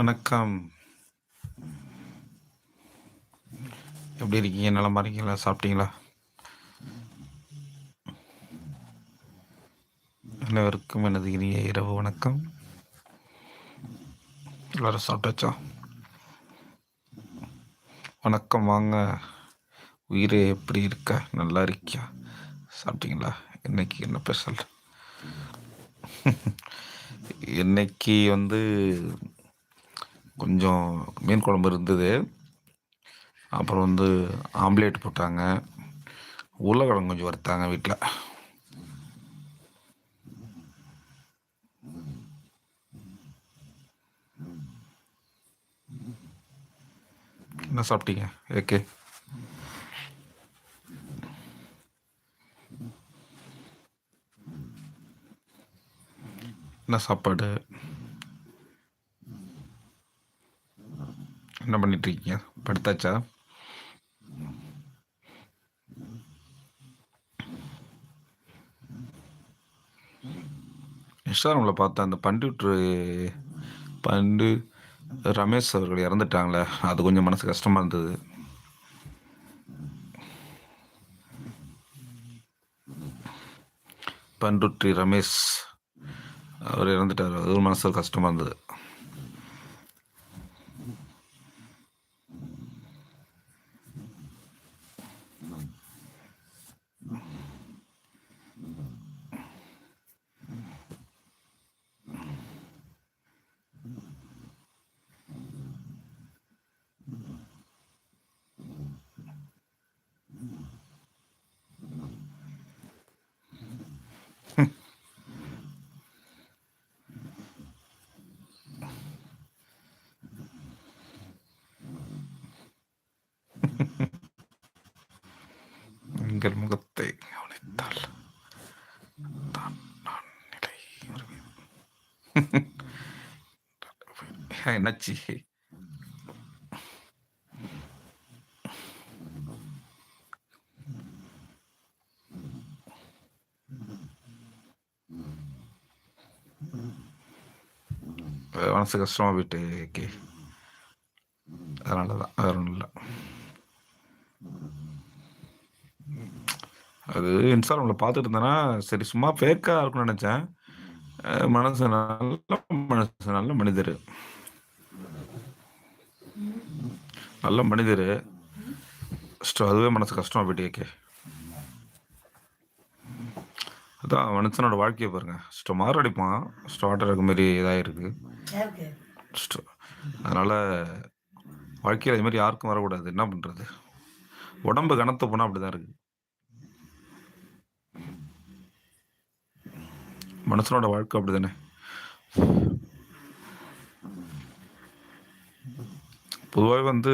வணக்கம். எப்படி இருக்கீங்க? நலமா இருக்கீங்களா சாப்பிட்டீங்களா? அனைவருக்கும் எனது இனிய இரவு வணக்கம். எல்லாரும் சாப்பிட்டாச்சா? வணக்கம் வாங்க. உயிரே எப்படி இருக்க? நல்லா இருக்கியா? சாப்பிட்டீங்களா? இன்னைக்கு என்ன ஸ்பெஷல்? இன்னைக்கு வந்து கொஞ்சம் மீன் குழம்பு இருந்தது. அப்புறம் வந்து ஆம்லேட் போட்டாங்க. உருளைக்கிழங்கு கொஞ்சம் வறுத்தாங்க வீட்டில் என்ன சாப்பிட்டீங்க? ஓகே என்ன சாப்பாடு? என்ன பண்ணிட்டு இருக்கீங்க படுத்தாச்சா? இன்ஸ்டாகிராமில் பார்த்தா அந்த பண்டுட்ரு பண்டு ரமேஷ் அவர்கள் இறந்துட்டாங்களே அது கொஞ்சம் மனசு கஷ்டமாக இருந்தது. பண்டுட்ரி ரமேஷ் அவர் இறந்துட்டார். அது ஒரு மனசு கஷ்டமாக இருந்தது. எங்கள் முகத்தை கவனித்தால் தான் நான் நிலை வருவேன். மனசு கஷ்டமாக போயிட்டு கே அதனால தான் வேற ஒன்றும் இல்லை அது இன்ஸ்டாகிராமில் பார்த்துட்டு இருந்தேன்னா சரி சும்மா ஃபேக்காக இருக்கும்னு நினச்சேன். அஹ் மனசு நல்ல மனசு நல்ல மனிதர். நல்ல மனிதர். ஃபஸ்ட்டு அதுவே மனசு கஷ்டமாக போயிட்டு கே அதான் மனுஷனோட வாழ்க்கையை பாருங்க. ஃபஸ்ட்டு மாரடிப்பான் ஸ்டார்டர் இருக்க மாதிரி இதாகிருக்கு அதனால் வாழ்க்கையில் இது மாதிரி யாருக்கும் வரக்கூடாது. என்ன பண்ணுறது உடம்பு கனத்த போனால் அப்படி தான் இருக்குது மனுஷனோட வாழ்க்கை அப்படி தானே பொதுவாகவே வந்து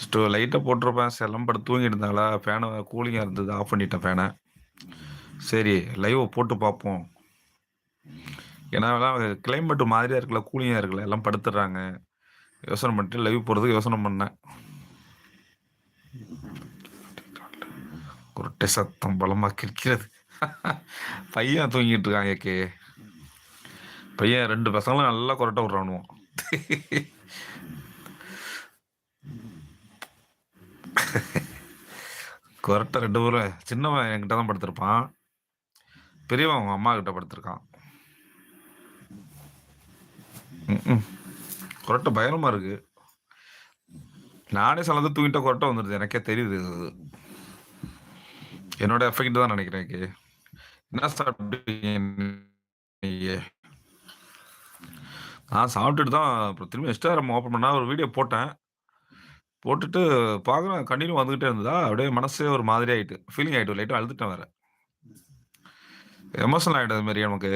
ஸ்டோ லைட்டை போட்டிருப்பேன் செல்லம் படுத்து தூங்கிட்டு இருந்தாங்களா ஃபேனை கூலிங்காக இருந்தது ஆஃப் பண்ணிட்டேன் ஃபேனை சரி லைவை போட்டு பார்ப்போம். ஏன்னா கிளைமேட் மாதிரியாக இருக்குல்ல கூலிங்காக இருக்குல்ல எல்லாம் படுத்துடுறாங்க. யோசனை பண்ணிட்டு லைவ் போகிறதுக்கு யோசனை பண்ணேன். ஒரு சத்தம் பலமாக கிரிக்கிறது. பையன் தூங்கிட்டு இருக்கான் ஏகே பையன் ரெண்டு பசங்களும் நல்லா கொரட்ட விட்றானுவோம் கொரட்டை ரெண்டு பேரும் சின்னவன் என்கிட்ட தான் படுத்திருப்பான். பெரியவன் அவங்க அம்மா கிட்ட படுத்திருக்கான். கொரட்டை குரட்டை பயங்கரமா இருக்கு. நானே சிலந்து தூங்கிட்ட கொரட்டை வந்துடுது எனக்கே தெரியுது என்னோட எஃபெக்ட் தான் நினைக்கிறேன் கே. என்ன சாப்பிட்டீங்க நான் சாப்பிட்டுட்டு தான் அப்புறம் திரும்பி இன்ஸ்டாகிராம் ஓப்பன் பண்ணா ஒரு வீடியோ போட்டேன். போட்டுட்டு பார்க்குறேன் கண்டினியூ வந்துகிட்டே இருந்ததா? அப்படியே மனசே ஒரு மாதிரி ஆயிட்டு ஃபீலிங் ஆயிட்டு லைட்டாக அழுதுட்டேன் வேற. எமோஷனல் அது மாதிரி நமக்கு.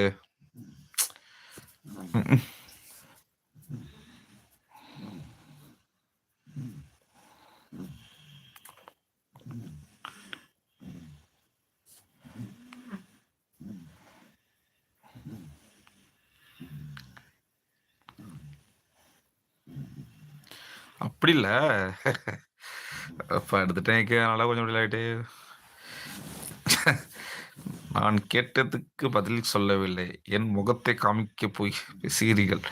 அப்படி இல்ல. அப்ப எடுத்துட்டேன் அதனால கொஞ்சம் முடியலாயிட்டு நான் கேட்டதுக்கு பதில் சொல்லவில்லை. என் முகத்தை காமிக்க போய் பேசுகிறீர்கள்.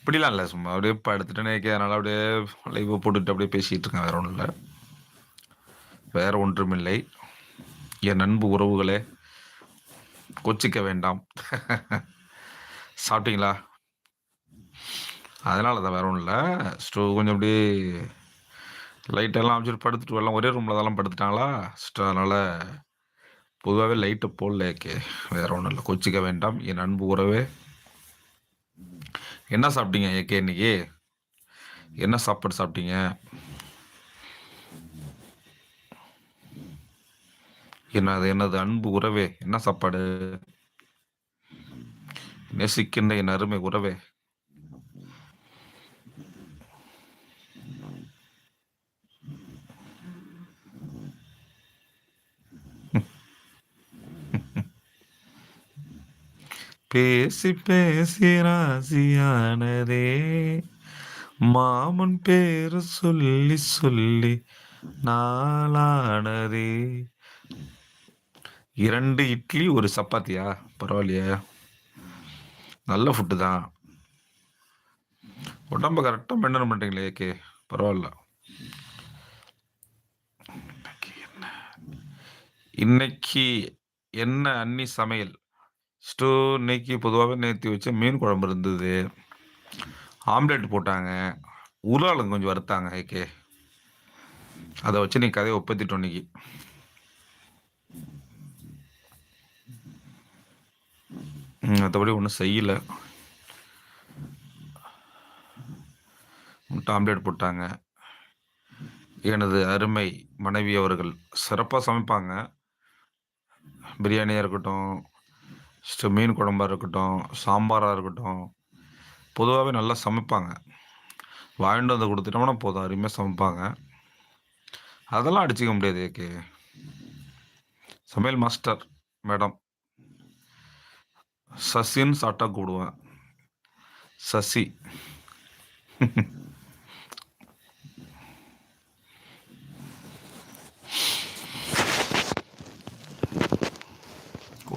இப்படிலாம் இல்லை. சும்மா அப்படியே படுத்துட்டு நேக்கே அதனால் அப்படியே லைவ் போட்டுட்டு அப்படியே பேசிகிட்டு இருக்கேன். வேற ஒன்றும் இல்லை. வேற ஒன்றுமில்லை. என் அன்பு உறவுகளே கொச்சிக்க வேண்டாம். சாப்பிட்டீங்களா? அதனால தான் வேற ஒன்றும் இல்லை ஸ்டவ் கொஞ்சம் அப்படியே லைட்டெல்லாம் அமைச்சிட்டு படுத்துட்டு வரலாம். ஒரே ரூமில் தான் படுத்துட்டாங்களா? ஸ்டோ அதனால் பொதுவாகவே லைட்டை போடல வேற ஒன்றும் இல்லை. கொச்சிக்க வேண்டாம். என் அன்பு உறவே. என்ன சாப்பிட்டீங்க ஏகே இன்னைக்கு? என்ன சாப்பாடு சாப்பிட்டீங்க? என்னது என்னது? அன்பு உறவே. என்ன சாப்பாடு? நேசிக்கின்ற என் அருமை உறவே. பேசி பேசி ராசியானதே. மாமன் பேரு சொல்லி சொல்லி நாளானதே. இரண்டு இட்லி ஒரு சப்பாத்தியா? பரவாயில்லையே. நல்ல ஃபுட்டு தான். உடம்ப கரெக்டாக மெயின்டைன் பண்ணுறீங்களே ஏகே. பரவாயில்ல. இன்னைக்கு என்ன அன்னி சமையல்? ஸ்டூ இன்னைக்கு பொதுவாகவே நேற்று வச்ச மீன் குழம்பு இருந்தது. ஆம்லெட் போட்டாங்க. உருளாளுங்க கொஞ்சம் வறுத்தாங்க ஏகே அதை வச்சு நீ கதையை ஒப்பத்திட்டோம் இன்னைக்கு. மற்றபடி ஒன்றும் செய்யலை. முட்டை ஆம்லேட் போட்டாங்க. எனது அருமை மனைவி அவர்கள் சிறப்பாக சமைப்பாங்க. பிரியாணியாக இருக்கட்டும் மீன் குழம்பாக இருக்கட்டும் சாம்பாராக இருக்கட்டும் பொதுவாகவே நல்லா சமைப்பாங்க. வாங்கிட்டு வந்து கொடுத்துட்டோம்னா போதும் அருமையாக சமைப்பாங்க. அதெல்லாம் அடிச்சுக்க முடியாது ஏகே சமையல் மாஸ்டர் மேடம் சசின்னு சாப்பிட்டா கூடுவேன் சசி.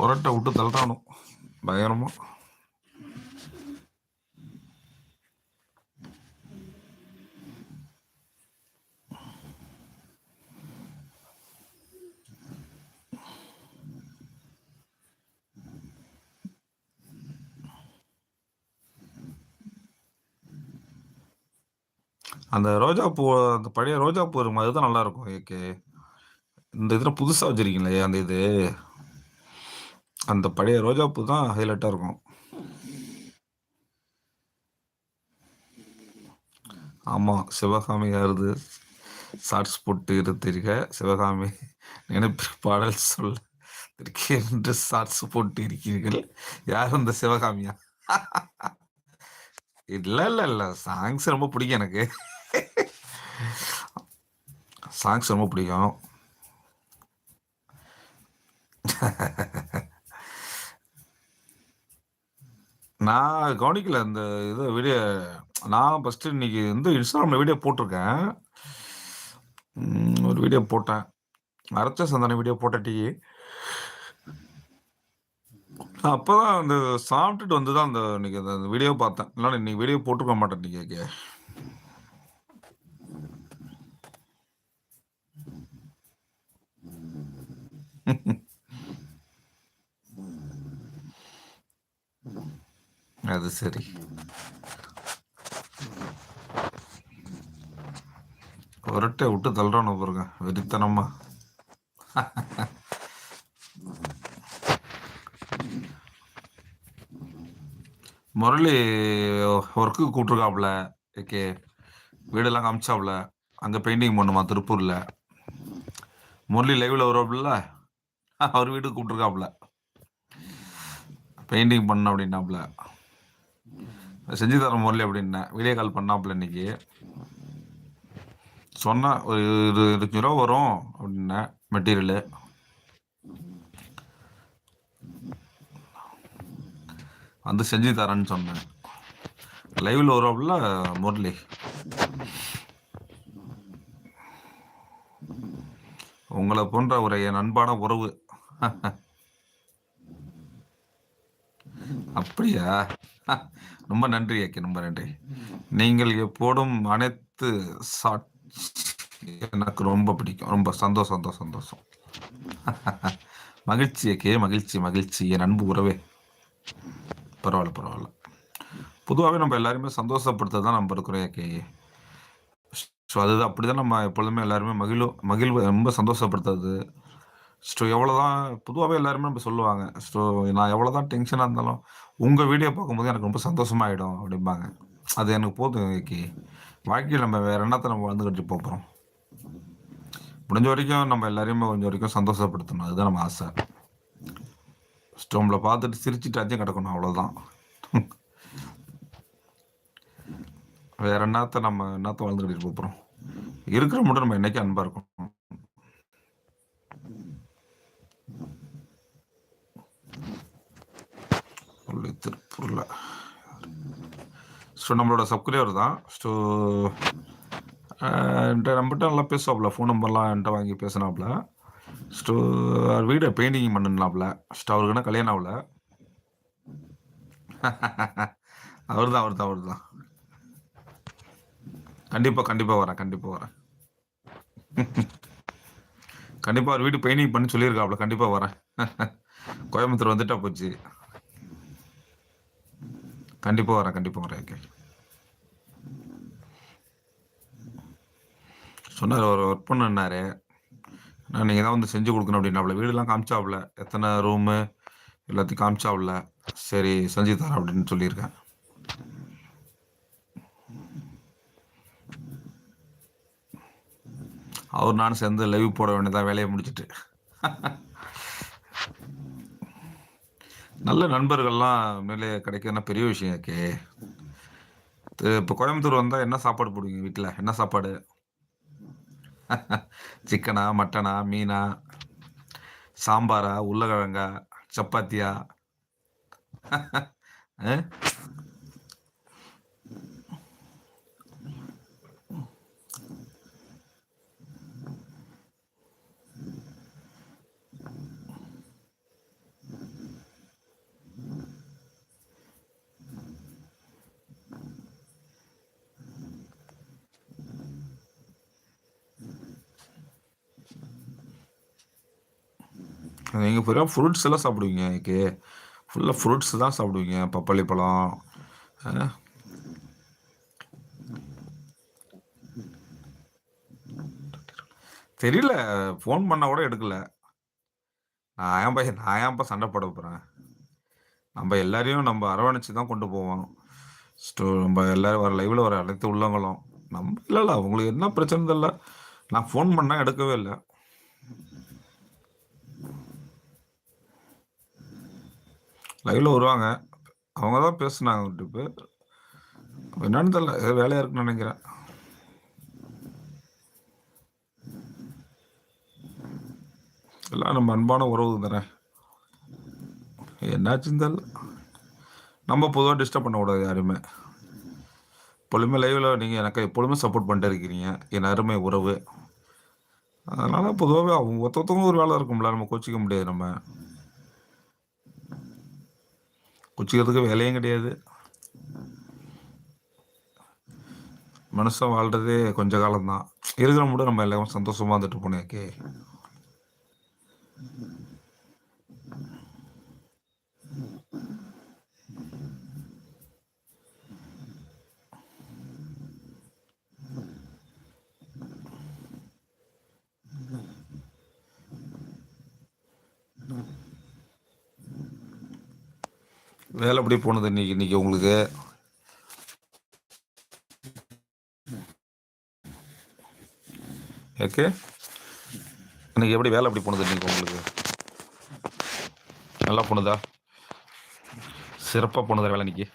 புரட்டை விட்டு தள்ளுறானும் பயங்கரமா. அந்த ரோஜா பூ அந்த பழைய ரோஜா பூ இருக்கும் அதுதான் நல்லா இருக்கும் ஏகே இந்த இதில் புதுசாக வச்சிருக்கீங்களே அந்த இது? அந்த பழைய ரோஜா பூ தான் ஹைலைட்டாக இருக்கும். ஆமாம் சிவகாமி யாருது? ஷார்ட்ஸ் போட்டு இருந்தீங்க சிவகாமி நினைப்பு பாடல் சொல்ல என்று ஷார்ட்ஸ் போட்டு இருக்கிறீர்கள். யார் அந்த சிவகாமியா? இல்ல இல்ல இல்ல. சாங்ஸ் ரொம்ப பிடிக்கும் எனக்கு. சாங்ஸ் ரொம்ப பிடிக்கும். நான் கவனிக்கல இந்த இது வீடியோ. நான் ஃபர்ஸ்ட் இன்னைக்கு வந்து இன்ஸ்டாகிராம்ல வீடியோ போட்டிருக்கேன். ம், ஒரு வீடியோ போட்டேன். அரைச்ச சந்தான வீடியோ போட்டட்டி அப்பதான் அந்த சாப்பிட்டுட்டு வந்து தான் அந்த இன்னைக்கு அந்த வீடியோ பார்த்தேன். இல்லைன்னா இன்னைக்கு வீடியோ போட்டிருக்க மாட்டேன் இன்னைக்கு அது சரி. ஒரட்டை விட்டு தள்ளுறானு பாருங்க வெறித்தனமா. முரளி ஒர்க்கு கூப்பிட்டுருக்காப்புல ஓகே வீடெல்லாம் காமிச்சாப்புல அங்கே பெயிண்டிங் பண்ணுமா திருப்பூரில். முரளி லைவில் வருவாப்புல அவர் வீட்டுக்கு கூப்பிட்டுருக்காப்புல. பெயிண்டிங் பண்ண அப்படின்னாப்புல. செஞ்சு தர முரளி அப்படின்னேன் வீடியோ கால் பண்ணாப்புல இன்னைக்கு. சொன்ன ஒரு இது இருபத்தஞ்சு ரூபா வரும் அப்படின்னேன் மெட்டீரியலு வந்து செஞ்சு தரேன்னு சொன்னேன். லைவில் வருவாப்புல முரளி. உங்களை போன்ற ஒரு என் அன்பான உறவு. அப்படியா? ரொம்ப நன்றி ஏகே ரொம்ப நன்றி. நீங்கள் எப்போதும் அனைத்து சாட் எனக்கு ரொம்ப பிடிக்கும். ரொம்ப சந்தோஷம் சந்தோஷம் சந்தோஷம். மகிழ்ச்சி ஐக்கே மகிழ்ச்சி மகிழ்ச்சி. என் அன்பு உறவே. பரவாயில்ல பரவாயில்ல. பொதுவாகவே நம்ம எல்லாருமே சந்தோஷப்படுத்த தான் நம்ம இருக்கிறோம் ஏகே ஸோ அதுதான் அப்படி தான் நம்ம எப்பொழுதுமே எல்லாருமே மகிழும் மகிழ்வு ரொம்ப சந்தோஷப்படுத்துறது. ஸோ எவ்வளோ தான் பொதுவாகவே எல்லாருமே நம்ம சொல்லுவாங்க. ஸோ நான் எவ்வளோ தான் டென்ஷனாக இருந்தாலும் உங்கள் வீடியோ பார்க்கும்போது எனக்கு ரொம்ப சந்தோஷமாயிடும் அப்படிம்பாங்க. அது எனக்கு போதும் இன்னைக்கு வாழ்க்கையில் நம்ம வேற என்னத்தை நம்ம வாழ்ந்துக்கிட்டு போகிறோம் முடிஞ்ச வரைக்கும் நம்ம எல்லாரையுமே கொஞ்சம் வரைக்கும் சந்தோஷப்படுத்தணும். அதுதான் நம்ம ஆசை. ஸ்டோமில் பார்த்துட்டு சிரிச்சுட்டாச்சும் கிடக்கணும் அவ்வளோதான் வேற என்னத்த நம்ம என்னத்த வாழ்ந்துக்கிட்டு போகிறோம் இருக்கிற மட்டும் நம்ம என்னைக்கு அன்பாக இருக்கணும்? உள்ளே திருப்பூரில். ஸோ நம்மளோட சப்ஸ்கிரைபர் தான். ஸோ என்கிட்ட நம்மகிட்ட நல்லா பேசுவாப்புல ஃபோன் நம்பர்லாம் என்கிட்ட வாங்கி பேசினாப்ல. ஸோ வீடை பெயிண்டிங் பண்ணினாப்புல ஸோ அவருக்கு கல்யாணம் ஆகல? அவர் தான் அவர் தான் அவர் தான் கண்டிப்பாக கண்டிப்பாக வரேன் கண்டிப்பாக வரேன். கண்டிப்பாக அவர் வீடு பெயிண்டிங் பண்ணி சொல்லியிருக்காப்புல கண்டிப்பாக வரேன். கோயம்புத்தூர் வந்துட்டா போச்சு. கண்டிப்பாக வரேன் கண்டிப்பாக வரேன் ஓகே சொன்னார் அவர் ஒர்க் பண்ணாரு நான் நீங்கள் தான் வந்து செஞ்சு கொடுக்கணும் அப்படின்னாப்புல. வீடெல்லாம் காமிச்சாப்புல. எத்தனை ரூமு எல்லாத்தையும் காமிச்சாப்புல. சரி செஞ்சு தரேன் அப்படின்னு சொல்லியிருக்கேன். அவர் நானும் சேர்ந்து லைவ் போட வேண்டியதான் வேலையை முடிச்சிட்டு. நல்ல நண்பர்கள்லாம் மேலே கிடைக்கிறதுனா பெரிய விஷயம் ஓகே இப்போ கோயம்புத்தூர் வந்தால் என்ன சாப்பாடு போடுவீங்க வீட்டில் என்ன சாப்பாடு? சிக்கனா மட்டனா மீனா சாம்பாரா உருளைக்கிழங்கா சப்பாத்தியா? நீங்க ஃபுல்லா ஃப்ரூட்ஸ் எல்லாம் சாப்பிடுவீங்க ஓகே ஃபுல்லா ஃப்ரூட்ஸ் தான் சாப்பிடுவீங்க. பப்பாளி பழம் ஆ? தெரியல. ஃபோன் பண்ணா கூட எடுக்கல. நான் ஏன் பையன் நான் ஏன்ப்பா சண்டை போட போகிறேன் நம்ம எல்லாரையும் நம்ம அரவணைச்சு தான் கொண்டு போவோம். ஸ்டோ நம்ம எல்லாரும் வர லைவில் வர அனைத்து உள்ளவங்களும் நம்ம இல்லை இல்லை அவங்களுக்கு என்ன பிரச்சனை இல்லை நான் ஃபோன் பண்ணால் எடுக்கவே இல்லை. லைவ்ல வருவாங்க. அவங்க தான் பேசுனாங்க ஒரு டிப்பு என்னன்னு தெரியல. ஏதோ வேலையா இருக்குன்னு நினைக்கிறேன். எல்லாம் நம்ம அன்பான உறவு தானே. என்னாச்சுன்னு தெரியல. நம்ம பொதுவாக டிஸ்டர்ப் பண்ணக்கூடாது யாருமே. எப்பொழுதுமே லைவ்ல நீங்கள் எனக்கு எப்பொழுதுமே சப்போர்ட் பண்ணிட்டு இருக்கிறீங்க. என் அருமை உறவு. அதனால பொதுவாகவே அவங்க ஒருத்தவங்க ஒரு வேலை இருக்கும்ல. நம்ம கோச்சிக்க முடியாது நம்ம. குச்சிக்கிறதுக்கு வேலையும் கிடையாது. மனுஷன் வாழ்றதே கொஞ்ச காலம்தான். இருக்கிற மட்டும் நம்ம எல்லாரும் சந்தோஷமா வந்துட்டு போனேன் வேலை எப்படி போனது இன்னைக்கு? இன்னைக்கு உங்களுக்கு? ஓகே இன்னைக்கு எப்படி வேலை எப்படி போனது இன்னைக்கு உங்களுக்கு? நல்லா போனதா? சிறப்பாக போனதா வேலை இன்னைக்கு?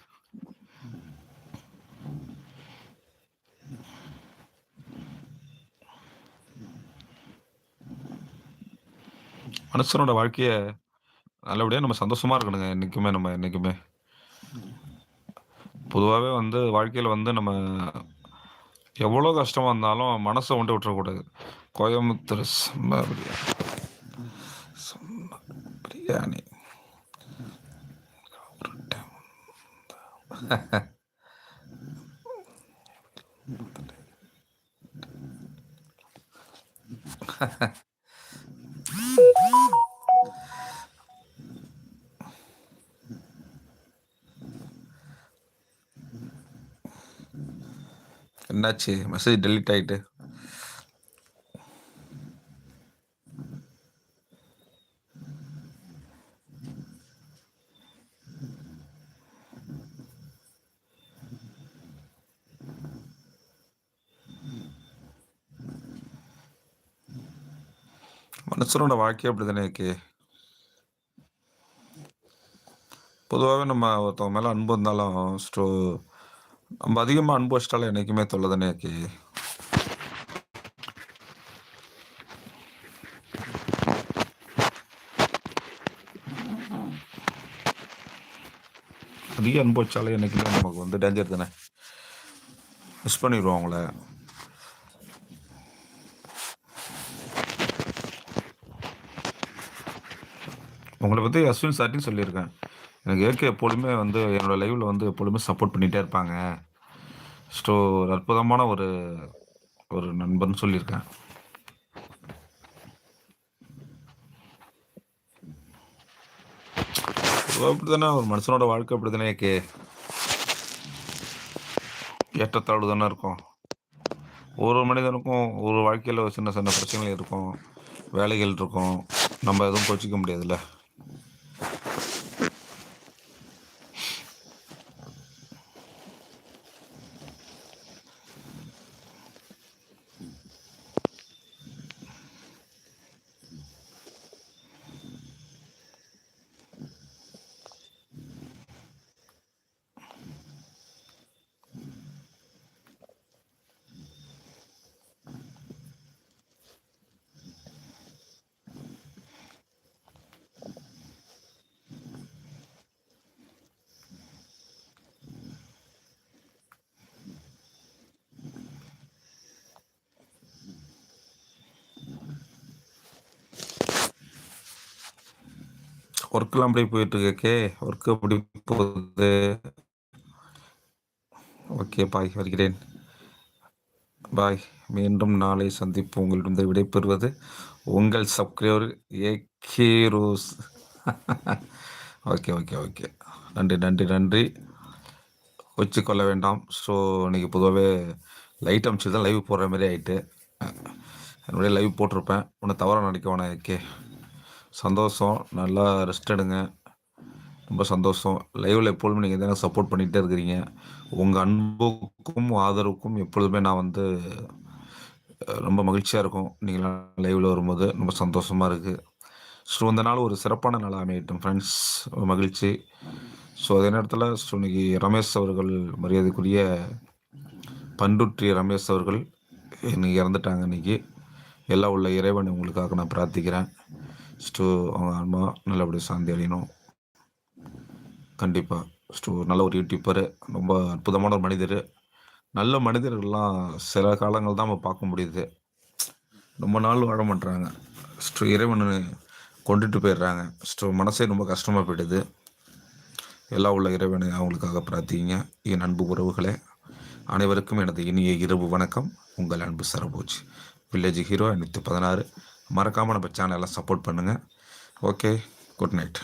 மனுஷனோட வாழ்க்கையை நல்லபடியாக நம்ம சந்தோஷமா இருக்கணுங்க என்றைக்குமே நம்ம என்றைக்குமே பொதுவாகவே வந்து வாழ்க்கையில் வந்து நம்ம எவ்வளோ கஷ்டமா இருந்தாலும் மனசை கொண்டு விட்டுறக்கூடாது கோயம்புத்தூர் செம்ம பிரியாணி செம்ம பிரியாணி ஒரு. என்னாச்சு? மெசேஜ் டெலிட் ஆயிட்டு. மனுஷனோட வாழ்க்கை அப்படி தானே இருக்கு? பொதுவாகவே நம்ம ஒருத்தவங்க மேலே அன்பு இருந்தாலும் ஸ்டோ நம்ம அதிகமாக அன்பு வச்சிட்டாலும் என்றைக்குமே தொல்லை தானே இருக்கு. அதிக அனுபவிச்சாலே என்றைக்குமே நமக்கு வந்து டேஞ்சர் தானே. மிஸ் பண்ணிடுவோம் அவங்கள. உங்களை பற்றி அஸ்வின் சார்ட்டையும் சொல்லியிருக்கேன். எனக்கு ஏகே எப்பொழுதுமே வந்து என்னோடய லைவில் வந்து எப்பொழுதுமே சப்போர்ட் பண்ணிகிட்டே இருப்பாங்க. ஸோ ஒரு அற்புதமான ஒரு ஒரு நண்பன் சொல்லியிருக்கேன். அப்படி தானே ஒரு மனுஷனோட வாழ்க்கை அப்படி தானே கே ஏற்றத்தாழ்வு தானே இருக்கும். ஒரு மனிதனுக்கும் ஒரு வாழ்க்கையில் சின்ன சின்ன பிரச்சனைகள் இருக்கும். வேலைகள் இருக்கும். நம்ம எதுவும் கோச்சிக்க முடியாதுல்ல. ஒர்க்கெல்லாம் அப்படி போயிட்டு இருக்கே ஒர்க்கு அப்படி போகுது? ஓகே பாய் வருகிறேன். பாய் மீண்டும் நாளை சந்திப்பு உங்களிடம் விடைபெறுவது உங்கள் subscriber AK Rose okay okay okay நன்றி நன்றி நன்றி. வச்சுக்கொள்ள வேண்டாம். ஸோ இன்றைக்கி பொதுவாகவே லைட் அமைச்சு தான் லைவ் போடுற மாதிரி ஆகிட்டு என்னுடைய லைவ் போட்டிருப்பேன். ஒன்று தவறாக நினைக்க வேணாம் ஓகே சந்தோஷம். நல்லா ரெஸ்ட் எடுங்க. ரொம்ப சந்தோஷம். லைவில் எப்பொழுதுமே நீங்கள் தான் சப்போர்ட் பண்ணிகிட்டே இருக்கிறீங்க. உங்கள் அன்புக்கும் ஆதரவுக்கும் எப்பொழுதுமே நான் வந்து ரொம்ப மகிழ்ச்சியாக இருக்கும். நீங்கள் லைவில் வரும்போது ரொம்ப சந்தோஷமாக இருக்குது ஸோ இந்த நாள் ஒரு சிறப்பான நாள் அமையட்டும் ஃப்ரெண்ட்ஸ் மகிழ்ச்சி. ஸோ அதே நேரத்தில் ஸோ இன்னைக்கு ரமேஷ் அவர்கள் மரியாதைக்குரிய பண்டுற்றி ரமேஷ் அவர்கள் இன்னைக்கு இறந்துட்டாங்க இன்னைக்கு. எல்லாம் உள்ள இறைவன் உங்களுக்காக நான் பிரார்த்திக்கிறேன். ஸ்டோ அவங்க ஆன்மா நல்லபடியாக சாந்தி அடையணும். கண்டிப்பாக ஸ்டோ நல்ல ஒரு யூடியூப்பர். ரொம்ப அற்புதமான ஒரு மனிதர். நல்ல மனிதர்கள்லாம் சில காலங்கள் தான் நம்ம பார்க்க முடியுது. ரொம்ப நாள் வாழ மாட்டுறாங்க ஸ்டோ இறைவன் கொண்டுட்டு போயிடுறாங்க. ஸ்டோ மனசே ரொம்ப கஷ்டமாக போயிடுது. எல்லா உள்ள இறைவனை அவங்களுக்காக பிரார்த்திங்க. என் அன்பு உறவுகளே அனைவருக்கும் எனது இனிய இரவு வணக்கம். உங்கள் அன்பு சரபோஜ். வில்லேஜ் ஹீரோ ஐநூற்றி பதினாறு. மறக்காமல் நம்ம சேனலை சப்போர்ட் பண்ணுங்கள் ஓகே குட் நைட்